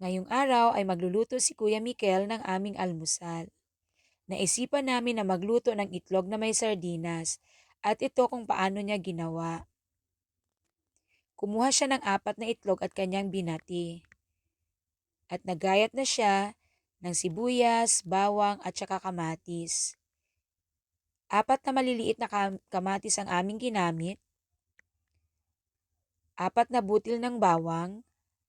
Ngayong araw ay magluluto si Kuya Mikel ng aming almusal. Naisipan namin na magluto ng itlog na may sardinas at ito kung paano niya ginawa. Kumuha siya ng apat na itlog at kanyang binati. At nagayat na siya ng sibuyas, bawang at saka kamatis. Apat na maliliit na kam- kamatis ang aming ginamit. Apat na butil ng bawang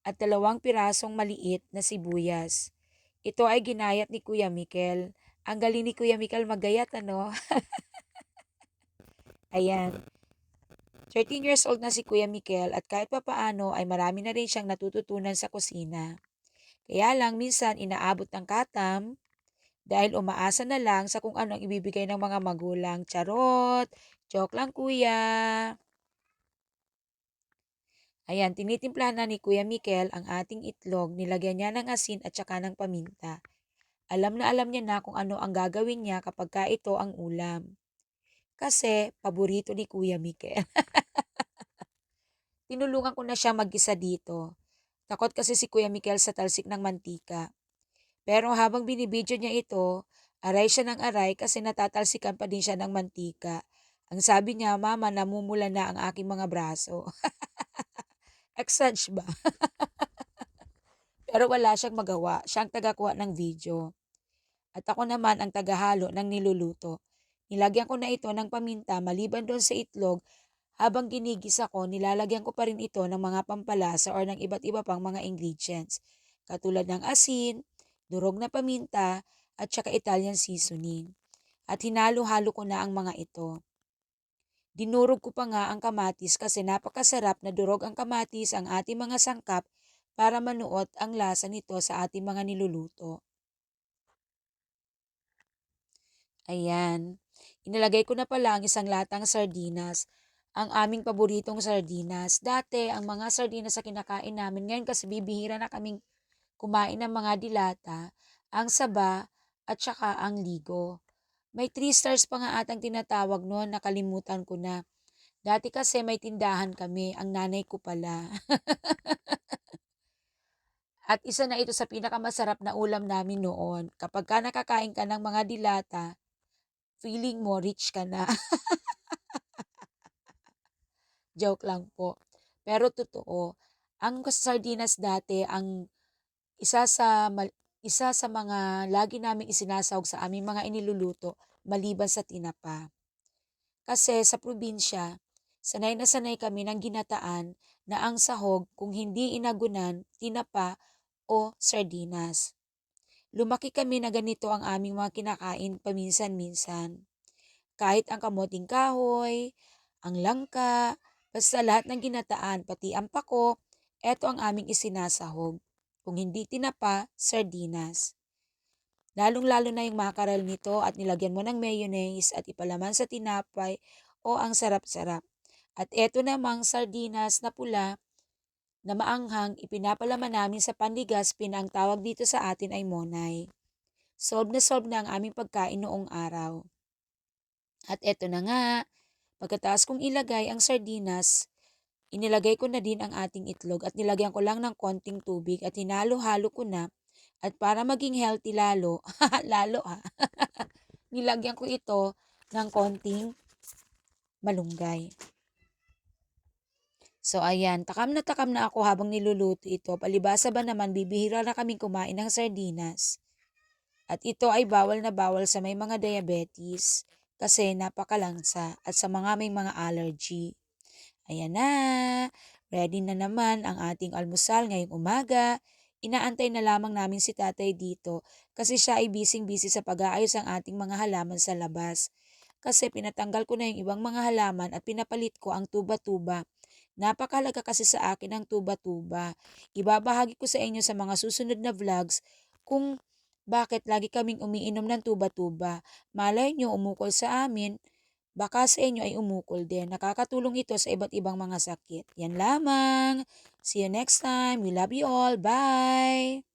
at dalawang pirasong maliit na sibuyas. Ito ay ginayat ni Kuya Mikel. Ang galing ni Kuya Mikel magayat, ano? Ayan. 13 years old na si Kuya Mikel at kahit papaano ay marami na rin siyang natututunan sa kusina. Kaya lang minsan inaabot ng katam dahil umaasa na lang sa kung ano ang ibibigay ng mga magulang. Charot! Joke lang kuya! Ayan, tinitimplahan na ni Kuya Mikel ang ating itlog, nilagyan niya ng asin at saka ng paminta. Alam na alam niya na kung ano ang gagawin niya kapag ka ito ang ulam. Kasi, paborito ni Kuya Mikel. Tinulungan ko na siya mag-isa dito. Takot kasi si Kuya Mikel sa talsik ng mantika. Pero habang binibidyo niya ito, aray siya ng aray kasi natatalsikan pa din siya ng mantika. Ang sabi niya, Mama, namumula na ang aking mga braso. Exage ba? Pero wala siyang magawa. Siya ang tagakuha ng video. At ako naman ang tagahalo ng niluluto. Nilagyan ko na ito ng paminta maliban doon sa itlog. Habang ginigisa ko, nilalagyan ko pa rin ito ng mga pampalasa or ng iba't iba pang mga ingredients. Katulad ng asin, durog na paminta, at saka Italian seasoning. At hinalo-halo ko na ang mga ito. Dinurog ko pa nga ang kamatis kasi napakasarap na durog ang kamatis ang ating mga sangkap para manuot ang lasa nito sa ating mga niluluto. Ayan. Inilagay ko na pala ang isang latang sardinas. Ang aming paboritong sardinas. Dati, ang mga sardinas sa kinakain namin, ngayon kasi bibihira na kaming kumain ng mga dilata, ang saba, at saka ang ligo. May 3 stars pa nga atang tinatawag noon, nakalimutan ko na. Dati kasi may tindahan kami, ang nanay ko pala. At isa na ito sa pinakamasarap na ulam namin noon. Kapag ka nakakain ka ng mga dilata, feeling mo rich ka na. Joke lang po. Pero totoo, ang sardinas dati, ang isa sa mal- isa sa mga lagi naming isinasahog sa aming mga iniluluto maliban sa tinapa. Kasi sa probinsya, sanay na sanay kami ng ginataan na ang sahog kung hindi inagunan, tinapa o sardinas. Lumaki kami na ganito ang aming mga kinakain paminsan-minsan. Kahit ang kamoting kahoy, ang langka, basta lahat ng ginataan, pati ang pako, eto ang aming isinasahog. Kung hindi tinapa, sardinas. Lalong-lalo na yung makaral nito at nilagyan mo ng mayonnaise at ipalaman sa tinapay o ang sarap-sarap. At eto namang sardinas na pula na maanghang ipinapalaman namin sa pandigaspin ang tawag dito sa atin ay monay. Solve na solve na ang aming pagkain noong araw. At eto na nga, pagkatapos kong ilagay ang sardinas, Inilagay ko na din ang ating itlog at nilagyan ko lang ng konting tubig at hinalo-halo ko na. At para maging healthy lalo, lalo ha, nilagyan ko ito ng konting malunggay. So ayan, takam na takam na ako habang niluluto ito. Palibasa ba naman bibihira na kaming kumain ng sardinas. At ito ay bawal na bawal sa may mga diabetes kasi napakalangsa at sa mga may mga allergy. Ayan na, ready na naman ang ating almusal ngayong umaga. Inaantay na lamang namin si tatay dito kasi siya ay busy-busy sa pag-aayos ng ating mga halaman sa labas. Kasi pinatanggal ko na yung ibang mga halaman at pinapalit ko ang tuba-tuba. Napakalaga kasi sa akin ang tuba-tuba. Ibabahagi ko sa inyo sa mga susunod na vlogs kung bakit lagi kaming umiinom ng tuba-tuba. Malay nyo umukol sa amin baka sa inyo ay umukol din. Nakakatulong ito sa iba't ibang mga sakit. Yan lamang. See you next time. We love you all. Bye!